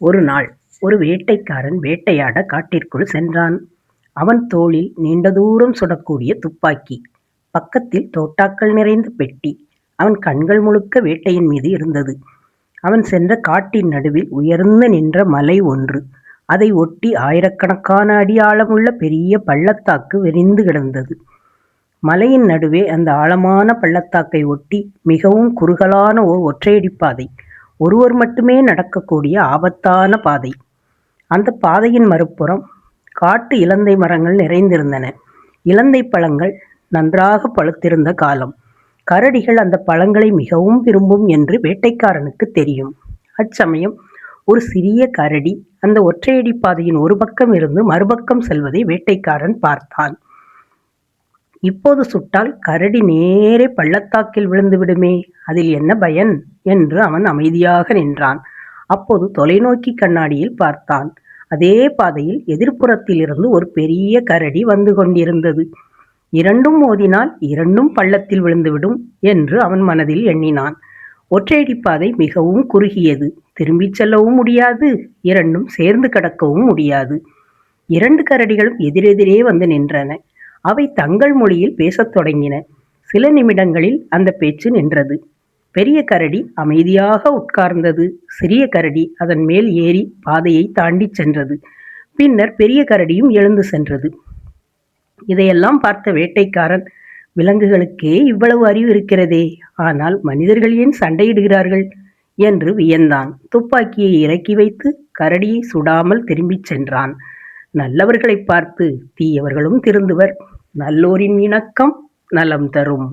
ஒரு நாள் ஒரு வேட்டைக்காரன் வேட்டையாட காட்டிற்குள் சென்றான். அவன் தோளில் நீண்ட தூரம் சுடக்கூடிய துப்பாக்கி. பக்கத்தில் தோட்டாக்கள் நிறைந்த பெட்டி. அவன் கண்கள் முழுக்க வேட்டையின் மீது இருந்தது. அவன் சென்ற காட்டின் நடுவில் உயர்ந்து நின்ற மலை ஒன்று. அதை ஒட்டி ஆயிரக்கணக்கான அடி ஆழமுள்ள பெரிய பள்ளத்தாக்கு விரிந்து கிடந்தது. மலையின் நடுவே அந்த ஆழமான பள்ளத்தாக்கை ஒட்டி மிகவும் குறுகலான ஓர் ஒற்றையடிப் பாதை. ஒருவர் மட்டுமே நடக்கக்கூடிய ஆபத்தான பாதை. அந்த பாதையின் மறுபுறம் காட்டு இலந்தை மரங்கள் நிறைந்திருந்தன. இலந்தை பழங்கள் நன்றாக பழுத்திருந்த காலம். கரடிகள் அந்த பழங்களை மிகவும் விரும்பும் என்று வேட்டைக்காரனுக்கு தெரியும். அச்சமயம் ஒரு சிறிய கரடி அந்த ஒற்றையடிப் பாதையின் ஒரு பக்கம் இருந்து மறுபக்கம் செல்வதை வேட்டைக்காரன் பார்த்தான். இப்போது சுட்டால் கரடி நேரே பள்ளத்தாக்கில் விழுந்து விடுமே அதில் என்ன பயன்? என்று அவன் அமைதியாக நின்றான். அப்போது தொலைநோக்கி கண்ணாடியில் பார்த்தான். அதே பாதையில் எதிர்ப்புறத்திலிருந்து ஒரு பெரிய கரடி வந்து கொண்டிருந்தது. இரண்டும் மோதினால் இரண்டும் பள்ளத்தில் விழுந்துவிடும் என்று அவன் மனதில் எண்ணினான். ஒற்றையடிப் பாதை மிகவும் குறுகியது. திரும்பிச் செல்லவும் முடியாது இரண்டும் சேர்ந்து கடக்கவும் முடியாது. இரண்டு கரடிகளும் எதிரெதிரே வந்து நின்றன. அவை தங்கள் மொழியில் பேசத் தொடங்கின. சில நிமிடங்களில் அந்த பேச்சு நின்றது. பெரிய கரடி அமைதியாக உட்கார்ந்தது. சிறிய கரடி அதன் மேல் ஏறி பாதையை தாண்டிச் சென்றது. பின்னர் பெரிய கரடியும் எழுந்து சென்றது. இதையெல்லாம் பார்த்த வேட்டைக்காரன் விலங்குகளுக்கே இவ்வளவு அறிவு இருக்கிறதே ஆனால் மனிதர்கள் ஏன் சண்டையிடுகிறார்கள்? என்று வியந்தான். துப்பாக்கியை இறக்கி வைத்து கரடியை சுடாமல் திரும்பிச் சென்றான். நல்லவர்களைப் பார்த்து தீயவர்களும் திருந்துவர். நல்லோரின் இணக்கம் நலம் தரும்.